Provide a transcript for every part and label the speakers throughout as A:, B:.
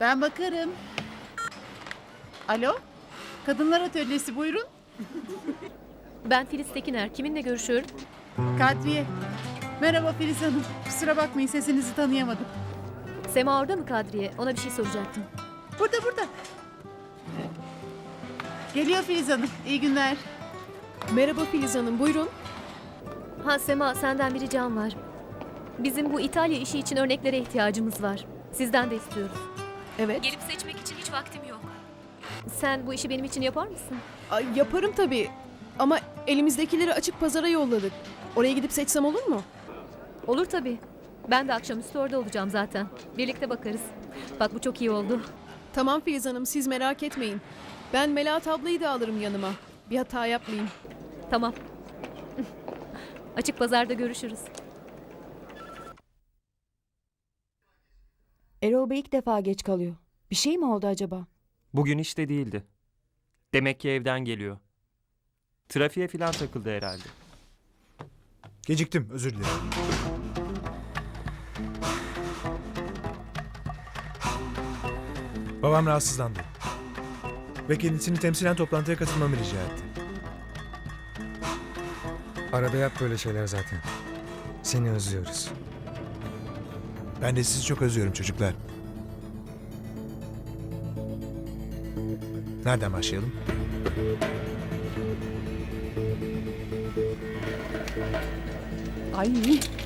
A: Ben bakarım. Alo? Kadınlar Atölyesi buyurun.
B: Ben Filiz Tekiner. Kiminle görüşüyorum?
A: Kadriye. Merhaba Filiz Hanım. Kusura bakmayın sesinizi tanıyamadım.
B: Sema orada mı Kadriye? Ona bir şey soracaktım.
A: Burada burada. Geliyor Filiz Hanım. İyi günler.
C: Merhaba Filiz Hanım, buyurun.
B: Ha Sema senden bir ricam var. Bizim bu İtalya işi için örneklere ihtiyacımız var. Sizden de istiyoruz.
C: Evet.
B: Gelip seçmek için hiç vaktim yok. Sen bu işi benim için yapar mısın?
C: Ay, yaparım tabii. Ama elimizdekileri açık pazara yolladık. Oraya gidip seçsem olur mu?
B: Olur tabii. Ben de akşamüstü orada olacağım zaten. Birlikte bakarız. Bak bu çok iyi oldu.
C: Tamam Filiz Hanım, siz merak etmeyin. Ben Melahat ablayı da alırım yanıma. Bir hata yapmayayım.
B: Tamam. Açık pazarda görüşürüz.
D: Erol Bey ilk defa geç kalıyor. Bir şey mi oldu acaba?
E: Bugün işte değildi. Demek ki evden geliyor. Trafiğe falan takıldı herhalde.
F: Geciktim, özür dilerim. Babam rahatsızlandı. Ve kendisini temsilen toplantıya katılmamı rica etti.
G: Arada yap böyle şeyler zaten. Seni özlüyoruz.
F: Ben de sizi çok özlüyorum çocuklar. Nereden başlayalım?
H: Ay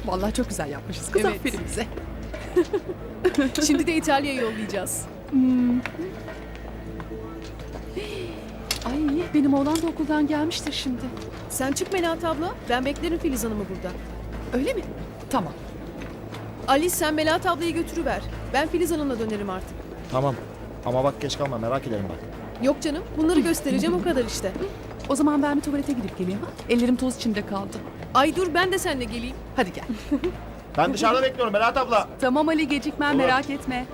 H: vallahi çok güzel yapmışız kız
C: Evet.
H: aferin bize.
C: Şimdi de İtalya'ya yollayacağız.
H: Ay benim oğlan da okuldan gelmiştir şimdi.
C: Sen çık Melahat abla, ben beklerim Filiz Hanım'ı burada.
H: Öyle mi? Tamam.
C: Ali sen Melahat ablayı götürüver. Ben Filiz Hanım'la dönerim artık.
I: Tamam. Ama bak geç kalma merak ederim bak.
C: Yok canım, bunları göstereceğim o kadar işte.
H: O zaman ben bir tuvalete gidip geleyim ha. Ellerim toz içinde kaldı.
C: Ay dur ben de seninle geleyim.
H: Hadi gel.
I: Ben dışarıda bekliyorum Berat abla.
H: tamam Ali gecikmem
I: Olur.
H: merak etme.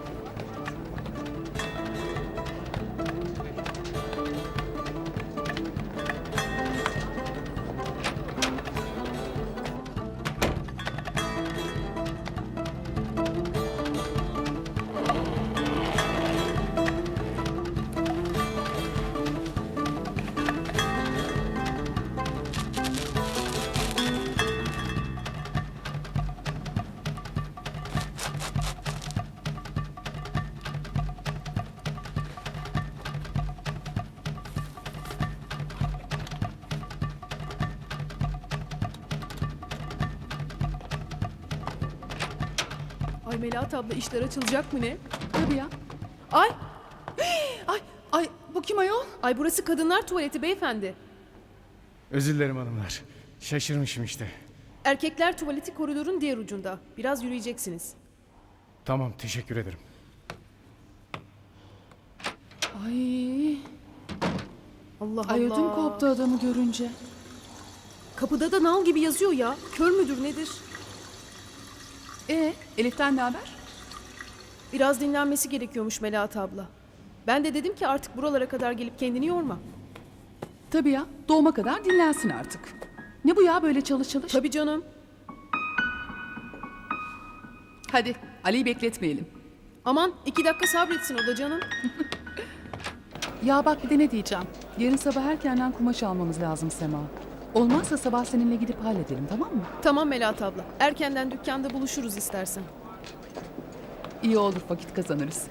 C: Ay Melahat abla işler açılacak mı ne?
H: Tabii ya.
C: Ay,
H: Ay ay bu kim ayol?
C: ay burası kadınlar tuvaleti beyefendi.
G: Özür dilerim hanımlar. Şaşırmışım işte.
C: Erkekler tuvaleti koridorun diğer ucunda. Biraz yürüyeceksiniz.
G: Tamam teşekkür ederim.
H: Ay,
C: Allah
H: ay
C: Allah.
H: ödüm koptu adamı görünce.
C: Kapıda da nal gibi yazıyor ya. Kör müdür nedir?
H: E Elif'ten ne haber?
C: Biraz dinlenmesi gerekiyormuş Melahat abla. Ben de dedim ki artık buralara kadar gelip kendini yorma.
H: Tabii ya doğuma kadar dinlensin artık. Ne bu ya böyle çalış çalış?
C: Tabii canım.
H: Hadi Ali'yi bekletmeyelim.
C: Aman iki dakika sabretsin o da canım.
H: Ya bak bir de ne diyeceğim. Yarın sabah erkenden kumaş almamız lazım Sema. Olmazsa sabah seninle gidip halledelim tamam mı?
C: Tamam Melahat abla. Erkenden dükkanda buluşuruz istersen.
H: İyi olur vakit kazanırız.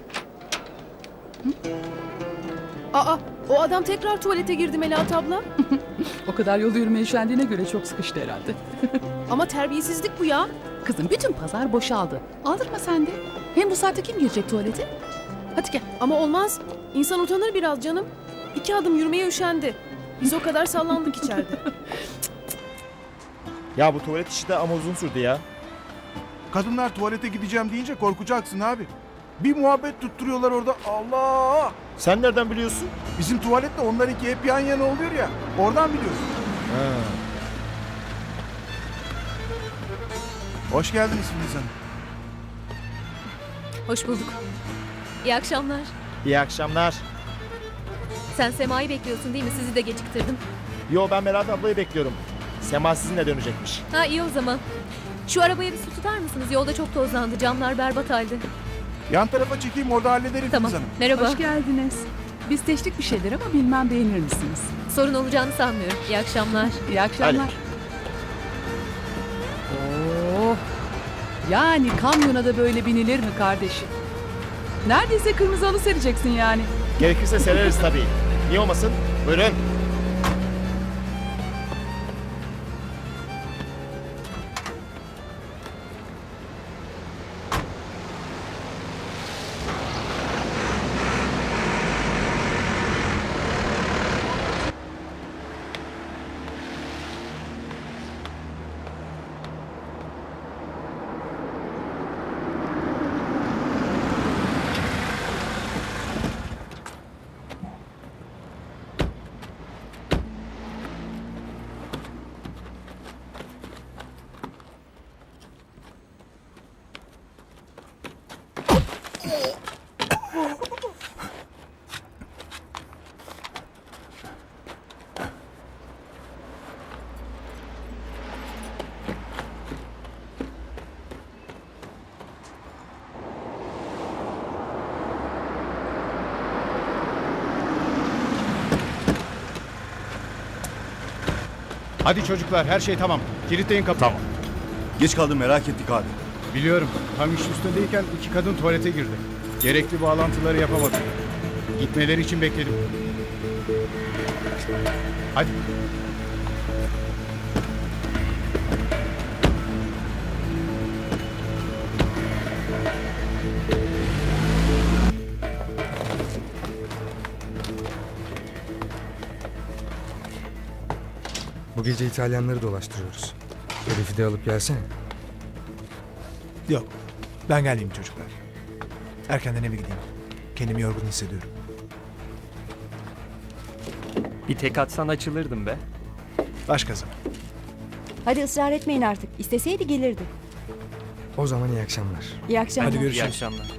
C: Aa o adam tekrar tuvalete girdi Melahat abla.
H: O kadar yol yürümeye üşendiğine göre çok sıkıştı herhalde.
C: Ama terbiyesizlik bu ya.
H: Kızım bütün pazar boşaldı. Aldırma sen de. Hem bu saatte kim girecek tuvalete? Hadi gel.
C: Ama olmaz. İnsan utanır biraz canım. İki adım yürümeye üşendi. Biz o kadar sallandık içeride.
I: Ya bu tuvalet işi de ama uzun sürdü ya.
J: Kadınlar tuvalete gideceğim deyince korkacaksın abi. Bir muhabbet tutturuyorlar orada. Allah!
I: Sen nereden biliyorsun?
J: Bizim tuvalette onlarınki hep yan yana oluyor ya. Oradan biliyorsun.
I: Ha.
J: Hoş geldiniz Filiz Hanım.
B: Hoş bulduk. İyi akşamlar.
I: İyi akşamlar.
B: Sen Sema'yı bekliyorsun değil mi? Sizi de geciktirdim.
I: Yo ben Berat ablayı bekliyorum. Sema sizinle dönecekmiş.
B: Ha iyi o zaman. Şu arabaya bir su tutar mısınız? Yolda çok tozlandı. Camlar berbat halde.
J: Yan tarafa çekeyim orada hallederim
B: Tamam.
J: Hanım.
B: Merhaba.
H: Hoş geldiniz. Biz seçtik bir şeyler ama bilmem beğenir misiniz?
B: Sorun olacağını sanmıyorum. İyi akşamlar.
H: İyi akşamlar. Oo. Yani kamyona da böyle binilir mi kardeşim? Neredeyse kırmızı halı sereceksin yani.
I: Gerekirse sereriz tabii. Niye olmasın? Buyurun.
K: Hadi çocuklar her şey tamam. Kilitleyin kapıyı. Tamam.
J: Geç kaldım merak ettik abi.
K: Biliyorum. Tam iş üstündeyken iki kadın tuvalete girdi. Gerekli bağlantıları yapamadım. Gitmeleri için bekledim. Hadi.
G: Bu gece İtalyanları dolaştırıyoruz. Herifi de alıp gelsene.
F: Yok. Ben geleyim çocuklar. Erkenden eve gideyim. Kendimi yorgun hissediyorum.
E: Bir tek atsan açılırdım be.
F: Başka zaman.
D: Hadi ısrar etmeyin artık. İsteseydi gelirdi.
G: O zaman iyi akşamlar.
D: İyi akşamlar.
F: Hadi
E: İyi
F: görüşürüz.
E: akşamlar.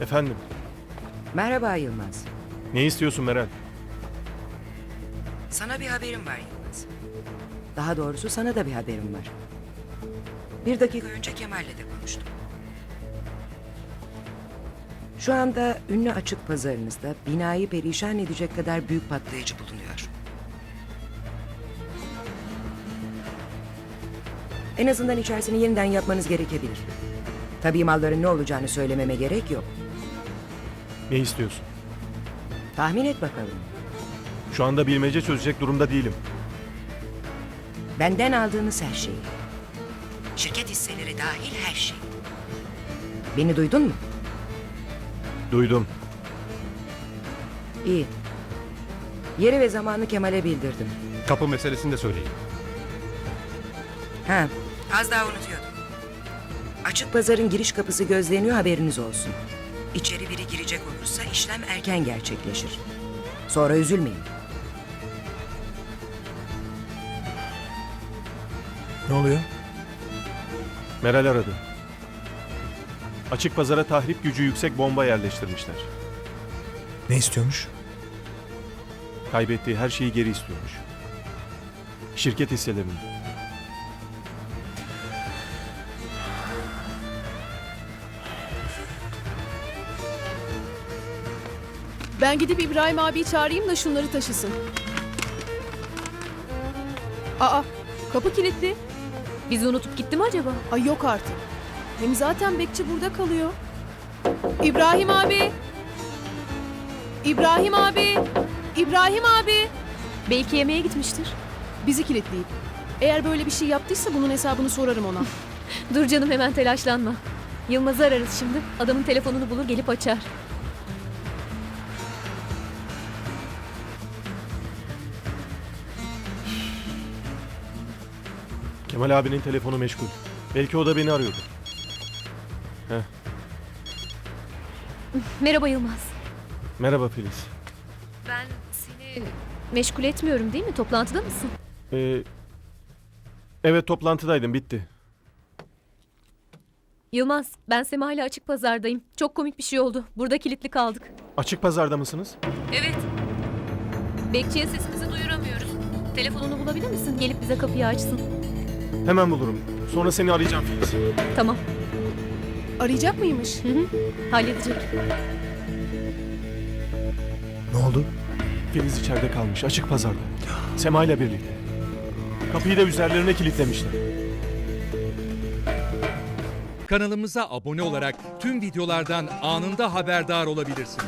I: Efendim,
L: Merhaba Yılmaz.
I: ne istiyorsun Meral?
L: Sana bir haberim var Yılmaz. Daha doğrusu sana da bir haberim var. Bir dakika önce Kemal'le de konuştum. Şu anda ünlü açık pazarınızda binayı perişan edecek kadar büyük patlayıcı bulunuyor. En azından içerisini yeniden yapmanız gerekebilir. Tabii malların ne olacağını söylememe gerek yok.
I: Ne istiyorsun?
L: Tahmin et bakalım.
I: Şu anda bilmece çözecek durumda değilim.
L: Benden aldığınız her şeyi. Şirket hisseleri dahil her şey. Beni duydun mu?
I: Duydum.
L: İyi. Yeri ve zamanı Kemal'e bildirdim.
K: Kapı meselesini de söyleyin.
L: Ha, az daha unutuyordum. Açık pazarın giriş kapısı gözleniyor haberiniz olsun. İçeri biri girecek olursa işlem erken gerçekleşir. Sonra üzülmeyin.
F: Ne oluyor?
I: Meral aradı. Açık pazara tahrip gücü yüksek bomba yerleştirmişler.
F: Ne istiyormuş?
I: Kaybettiği her şeyi geri istiyormuş. Şirket hisselerini.
C: Ben gidip İbrahim abiyi çağırayım da şunları taşısın. Aa, kapı kilitli.
B: Bizi unutup gitti mi acaba?
C: Ay yok artık. Hem zaten bekçi burada kalıyor. İbrahim abi. İbrahim abi. İbrahim abi.
B: Belki yemeğe gitmiştir.
C: Bizi kilitleyip. Eğer böyle bir şey yaptıysa bunun hesabını sorarım ona.
B: Dur canım hemen telaşlanma. Yılmaz'ı ararız şimdi. Adamın telefonunu bulur gelip açar.
I: Kemal abinin telefonu meşgul. Belki o da beni arıyordu.
B: Merhaba Yılmaz.
I: Merhaba Filiz.
B: Ben seni meşgul etmiyorum değil mi? Toplantıda mısın?
I: Ee, evet toplantıdaydım bitti.
B: Yılmaz, ben Sema ile açık pazardayım. Çok komik bir şey oldu. Burada kilitli kaldık.
I: Açık pazarda mısınız?
B: Evet. Bekçiye sesimizi duyuramıyoruz. Telefonunu bulabilir misin? Gelip bize kapıyı açsın.
I: Hemen bulurum. Sonra seni arayacağım Filiz.
B: Tamam.
C: Arayacak mıymış?
B: Halledecek.
F: Ne oldu?
I: Filiz içeride kalmış. Açık pazarda. Sema ile birlikte. Kapıyı da üzerlerine kilitlemişler.
M: Kanalımıza abone olarak tüm videolardan anında haberdar olabilirsiniz.